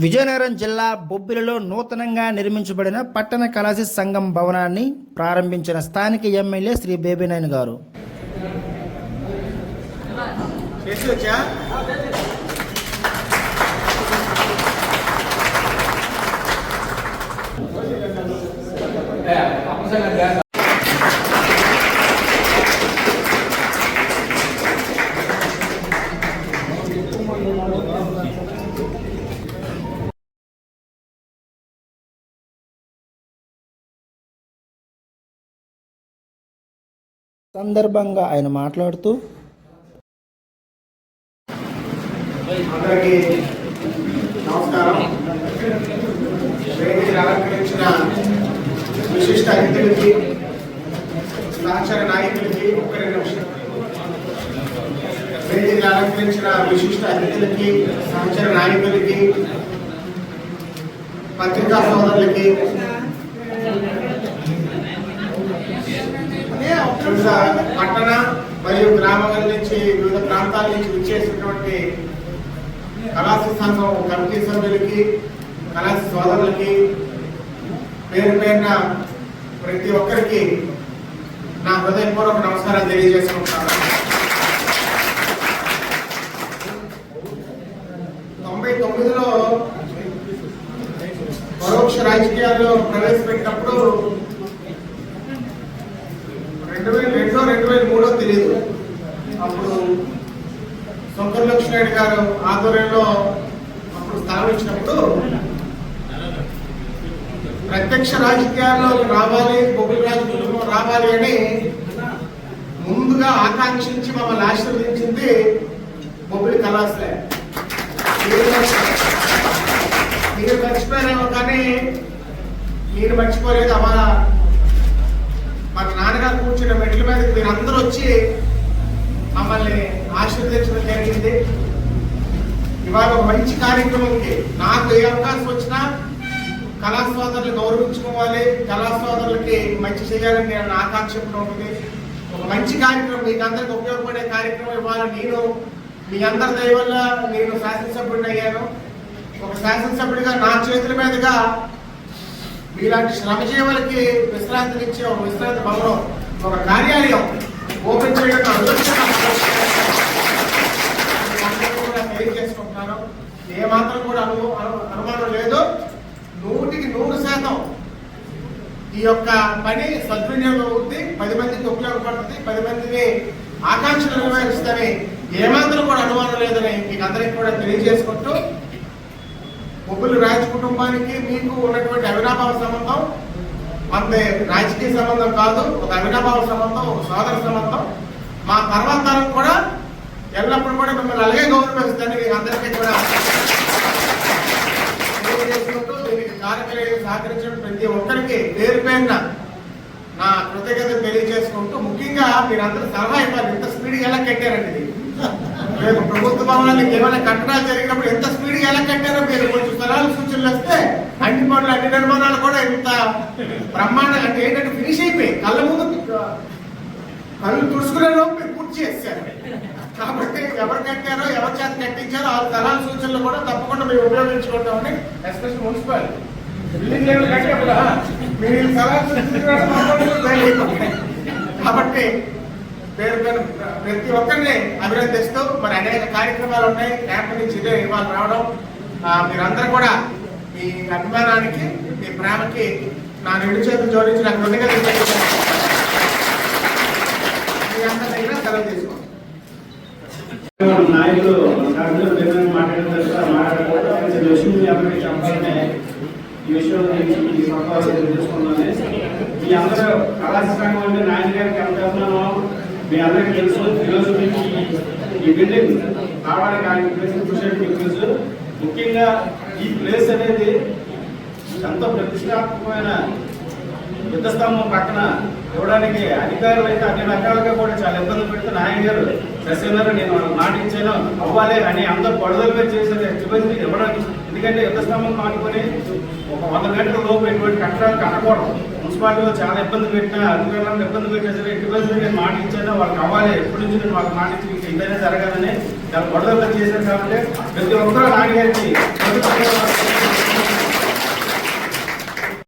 విజయనగరం జిల్లా బొబ్బిలిలో నూతనంగా నిర్మించబడిన పట్టణ కళాశి సంఘం భవనాన్ని ప్రారంభించిన స్థానిక ఎమ్మెల్యే శ్రీ బేబీనాయన్ గారు. సందర్భంగా ఆయన మాట్లాడుతూ అందరికీ నమస్కారం. వేదికను అలంకరించిన విశిష్ట అతిథులకి సహచర నాయకులకి ఒక్క రెండు నిమిషం. వేదికను అలంకరించిన విశిష్ట అతిథులకి సహచర నాయకులకి పత్రికా సోదరులకి వివిధ పట్టణ మరియు గ్రామాల నుంచి వివిధ ప్రాంతాల నుంచి విచ్చేసినటువంటి కళాశి సంఘం కమిటీ సభ్యులకి కళాశి సోదరులకి పేరు పేరున ప్రతి ఒక్కరికి నా హృదయపూర్వక నమస్కారం తెలియజేసుకుంటాను తొంభై తొమ్మిదిలో పరోక్ష రాజకీయాల్లో ప్రవేశ శంకర్ గారు ఆధ్వర్యంలో అప్పుడు స్థాపించినప్పుడు ఇచ్చినప్పుడు ప్రత్యక్ష రాజకీయాల్లో రావాలి బొగ్గుల రాజు కుటుంబం రావాలి అని ముందుగా ఆకాంక్షించి మమ్మల్ని ఆశీర్వదించింది బొబ్బిలి కళాశాల. మీరు మర్చిపోయారేమో కానీ మీరు మర్చిపోలేదు. అమ్మ మన నాన్నగారు కూర్చున్న మెట్ల మీదకి మీరు అందరూ వచ్చి మమ్మల్ని ఆశీర్వదించడం జరిగింది. ఇవాళ ఒక మంచి కార్యక్రమంకి నాకు ఏ అవకాశం వచ్చినా కళా గౌరవించుకోవాలి. కళాస్వాదరులకి మంచి చేయాలని నేను ఆకాంక్ష ఉంటుంది. ఒక మంచి కార్యక్రమం మీకు అందరికి ఉపయోగపడే కార్యక్రమం ఇవాళ నేను మీ అందరి దయ వల్ల నేను శాసనసభ్యుడిని అయ్యాను. ఒక శాసనసభ్యుడిగా నా చేతుల మీదుగా మీలాంటి శ్రమజీవులకి విశ్రాంతినిచ్చే ఒక విశ్రాంతి భవనం ఒక కార్యాలయం ఓపెన్ చేయడం నా అదృష్టం. అందరికీ కూడా తెలియజేసుకుంటున్నాను ఏ మాత్రం కూడా అను అను- అనుమానం లేదు. నూటికి నూరు శాతం ఈ యొక్క పని సద్వినియోగం అవుతుంది పది మందికి ఉపయోగపడుతుంది పది మందిని ఆకాంక్షలు నిర్వహిస్తామని ఏమాత్రం కూడా అనుమానం లేదని మీకు అందరికీ కూడా తెలియజేసుకుంటూ బొబ్బులు రాజ్ కుటుంబానికి మీకు ఉన్నటువంటి అవినాభావ సంబంధం మనది రాజకీయ సంబంధం కాదు ఒక అవినాభావ సంబంధం ఒక సోదర సంబంధం. మా తర్వాత తరం ఎల్లప్పుడూ కూడా మిమ్మల్ని అలాగే గౌరవిస్తాను. మీకు అందరికీ కూడా తెలియజేసుకుంటూ దీనికి కార్యక్రమం సహకరించిన ప్రతి ఒక్కరికి పేరు పేరున నా కృతజ్ఞత తెలియజేసుకుంటూ ముఖ్యంగా మీరందరూ సలహా ఇవ్వాలి. ఎంత స్పీడ్గా ఎలా కట్టారండి రేపు ప్రభుత్వ భవనానికి ఏమైనా కట్టడాలు జరిగినప్పుడు ఎంత స్పీడ్గా ఎలా కట్టారో మీరు కొంచెం స్థలాలు సూచనలు వస్తే అన్ని పనులు అన్ని నిర్మాణాలు కూడా ఇంత బ్రహ్మాండంగా అంటే ఏంటంటే ఫినిష్ అయిపోయి కళ్ళ ముందు వాళ్ళు తుడుచుకునే లోపు పూర్తి చేశారు. కాబట్టి ఎవరు కట్టారో ఎవరి చేత కట్టించారో ఆ స్థలాల సూచనలు కూడా తప్పకుండా మేము ఉపయోగించుకుంటామని ఎస్పెషల్ మున్సిపాలిటీ. బిల్డింగ్ ఏమి కట్టేప్పుడు మీరు కాబట్టి పేరు పేరు ప్రతి ఒక్కరిని అభినందిస్తూ మరి అనేక కార్యక్రమాలు ఉన్నాయి. క్యాంప్ నుంచి ఇదే ఇవాళ రావడం. మీరందరూ కూడా మీ అభిమానానికి మీ ప్రేమకి నా రెండు చేతులు జోడించి నాకు కృతజ్ఞతలు మీ ఈ విషయం ఈ సమావేశం తెలుసుకున్నాను మీ అందరూ కళాశాల అంటే నాయన గారికి ఎంత చెప్తున్నానో మీ అందరికీ తెలుసు ఈరోజు మీకు ఈ- ఈ బిల్డింగ్ రావడానికి ఆయన ప్లేస్ కృషి మీకు తెలుసు ముఖ్యంగా ఈ ప్లేస్ అనేది ఎంతో ప్రతిష్టాత్మకమైన యుద్ధస్తంభం పక్కన ఇవ్వడానికి అధికారులు అయితే అన్ని రకాలుగా కూడా చాలా ఇబ్బందులు పెడితే నాయన గారు సస్యన్నారు నేను వాళ్ళకి మాట ఇచ్చాను అవ్వాలి అని అందరూ పడుదల మీద చేసేది ఇబ్బంది ఎందుకంటే యుద్ధస్తంభం కానుకొని ఒక వంద మీటర్ల లోపు ఎటువంటి కట్టడాలు కట్టకూడదు. మున్సిపాలిటీలో చాలా ఇబ్బంది పెట్టినా అధికారులను ఇబ్బంది పెట్టినా సరే ఎట్టి పరిస్థితుల్లో నేను మాట ఇచ్చాను వాళ్ళకి అవ్వాలి. ఎప్పటి నుంచి నేను వాళ్ళకి మాట ఇచ్చి ఇంకా ఇదైనా జరగాలని చాలా పడుదల చేశాను కాబట్టి ప్రతి ఒక్కరూ నాన్నగారికి